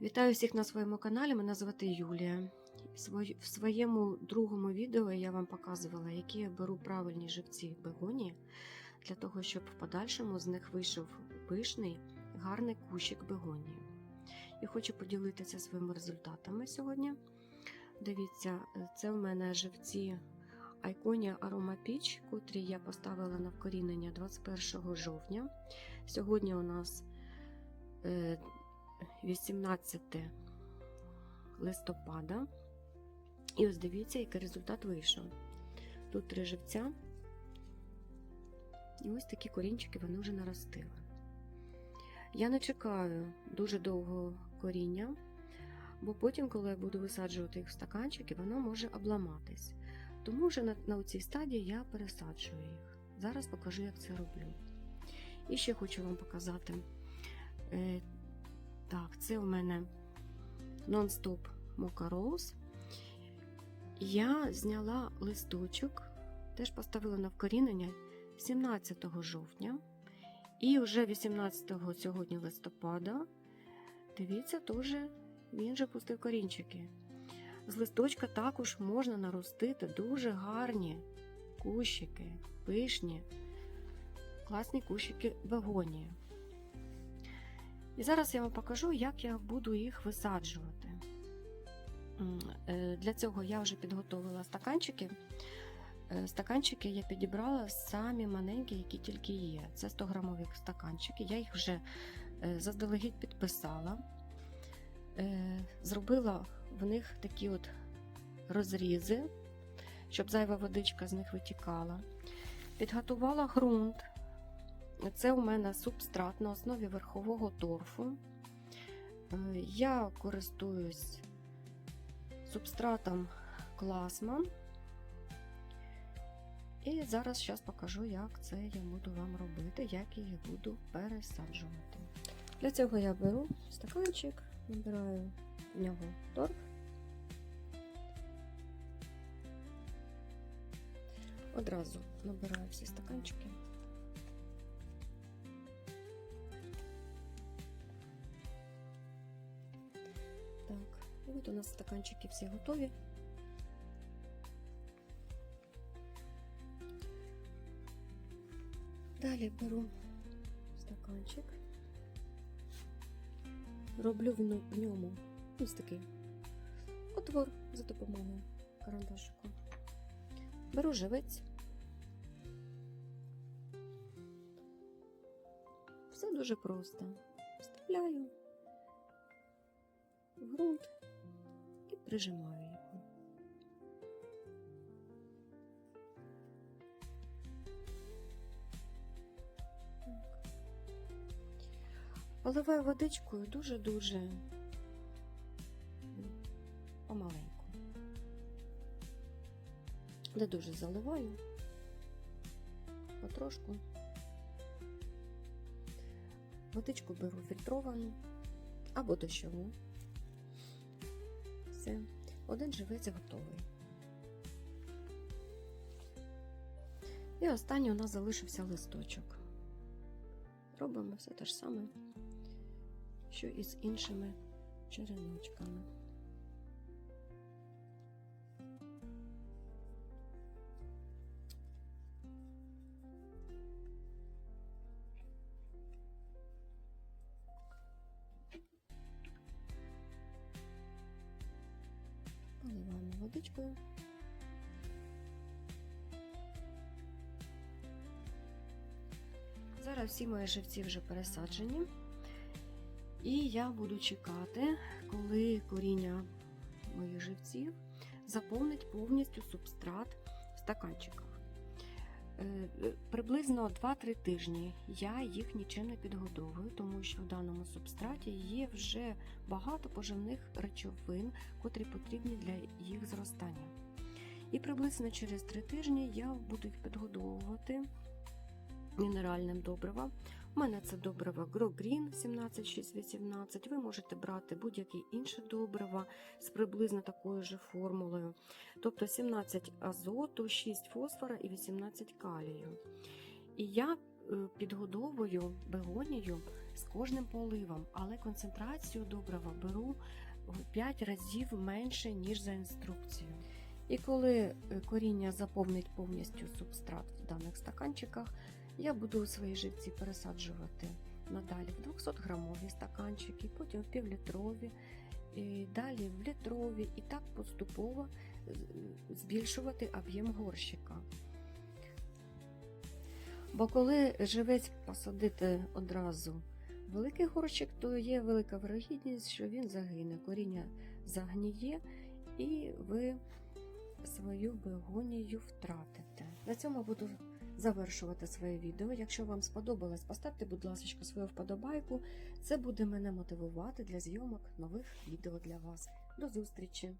Вітаю всіх на своєму каналі. Мене звати Юлія. В своєму другому відео я вам показувала, які я беру правильні живці бегонії для того, щоб в подальшому з них вийшов пишний, гарний кущик бегонії. І хочу поділитися своїми результатами сьогодні. Дивіться, це в мене живці Айконія Піч, котрі я поставила на вкорінення 21 жовтня. Сьогодні у нас е, 18 листопада. І ось дивіться, який результат вийшов. Тут три живця. І ось такі корінчики вони вже наростили. Я не чекаю дуже довго коріння, бо потім, коли я буду висаджувати їх в стаканчики, воно може обламатись. Тому вже на, на цій стадії я пересаджую їх. Зараз покажу, як це роблю. І ще хочу вам показати. Так, це у мене Mocha Rose. Я зняла листочок, теж поставила на вкорінення 17 жовтня. І вже 18 сьогодні листопада, дивіться, теж він вже пустив корінчики. З листочка також можна наростити дуже гарні кущики, пишні, класні кущики бегонії. І зараз я вам покажу, як я буду їх висаджувати. Е, Для цього я вже підготовила стаканчики. Е, Стаканчики я підібрала самі маленькі, які тільки є. Це 100 грамові стаканчики. Я їх вже е, заздалегідь підписала. Зробила в них такі от розрізи, щоб зайва водичка з них витікала. Підготувала ґрунт. Це у мене субстрат на основі верхового торфу. Е, Я користуюсь субстратом Класман. І зараз зараз покажу, як це я буду вам робити, як їх буду пересаджувати. Для цього я беру стаканчик, набираю в нього торф. Одразу набираю всі стаканчики. У нас стаканчики всі готові. Далі беру стаканчик, роблю в ньому ось такий отвор за допомогою карандашику. Беру живець. Все дуже просто. Вставляю в ґрунт прижимаю його. Поливаю водичкою дуже-дуже помаленьку. Не дуже заливаю, потрошку. Водичку беру фільтровану або дощову. Все, один живець готовий. І останній у нас залишився листочок. Робимо все те ж саме, що і з іншими череночками. Поливаємо. Зараз всі мої живці вже пересаджені. І я буду чекати, коли коріння моїх живців заповнить повністю субстрат в стаканчиках. Е, Приблизно 2-3 тижні я їх нічим не підгодовую, тому що в даному субстраті є вже багато поживних речовин, котрі потрібні для їх зростання. І приблизно через 3 тижні я буду їх підгодовувати мінеральним добривом. У мене це добриво GrowGreen 17618. Ви можете брати будь-які інші добрива з приблизно такою ж формулою. Тобто 17 азоту, 6 фосфора і 18 калію. І я е, підгодовую бегонію з кожним поливом, але концентрацію добрива беру в 5 разів менше, ніж за інструкцією. І коли е, коріння заповнить повністю субстрат в даних стаканчиках, я буду у свої живці пересаджувати надалі в 200 грамові стаканчики, потім в півлітрові, і далі в літрові, і так поступово збільшувати об'єм горщика. Бо коли живець посадити одразу великий горщик, то є велика вирогідність, що він загине, коріння загніє, і ви свою бегонію втратите. На цьому буду завершувати своє відео. Якщо вам сподобалось, поставте, будь ласка, свою вподобайку. Це буде мене мотивувати для зйомок нових відео для вас. До зустрічі!